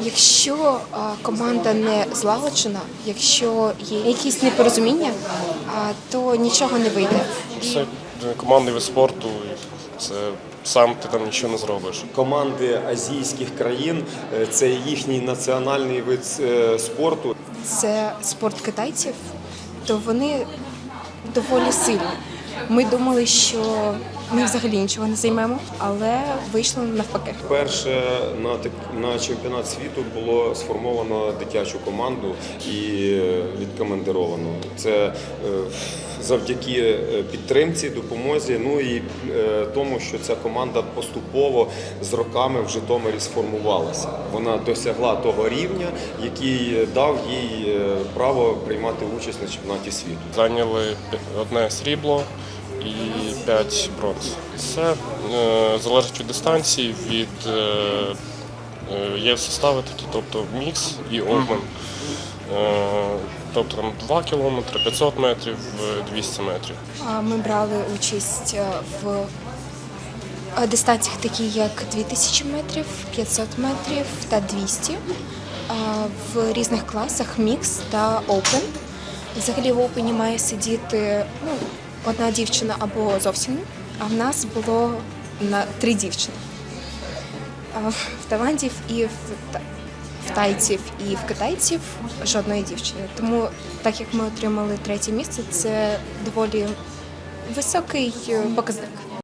Якщо а, команда не злагоджена, якщо є якісь непорозуміння, а, то нічого не вийде. Це командний вид спорту, це сам ти там нічого не зробиш. Команди азійських країн е, це їхній національний вид е, спорту. Це спорт китайців, то вони доволі сильні. Ми думали, що ми взагалі нічого не займемо, але вийшло навпаки. Перше на на чемпіонат світу було сформовано дитячу команду і е, відкомандировано. Це е, завдяки е, підтримці, допомозі. Ну і тому, що ця команда поступово з роками в Житомирі сформувалася. Вона досягла того рівня, який дав їй право приймати участь на чемпіонаті світу. Зайняли одне срібло і п'ять бронз. Це е, залежить від дистанції, від е, е, є состави такі, тобто мікс і омен. Е, тобто там 2 кілометри, 500 метрів, е, 200 метрів. А, Ми брали участь е, в е, дистанціях, такі як 2000 метрів, 500 метрів та 200. В різних класах мікс та опен. Взагалі в опені має сидіти ну, одна дівчина або зовсім, а в нас було на три дівчини. В Таландів і в, в тайців, і в китайців жодної дівчини. Тому, так як ми отримали третє місце, це доволі високий е, показник.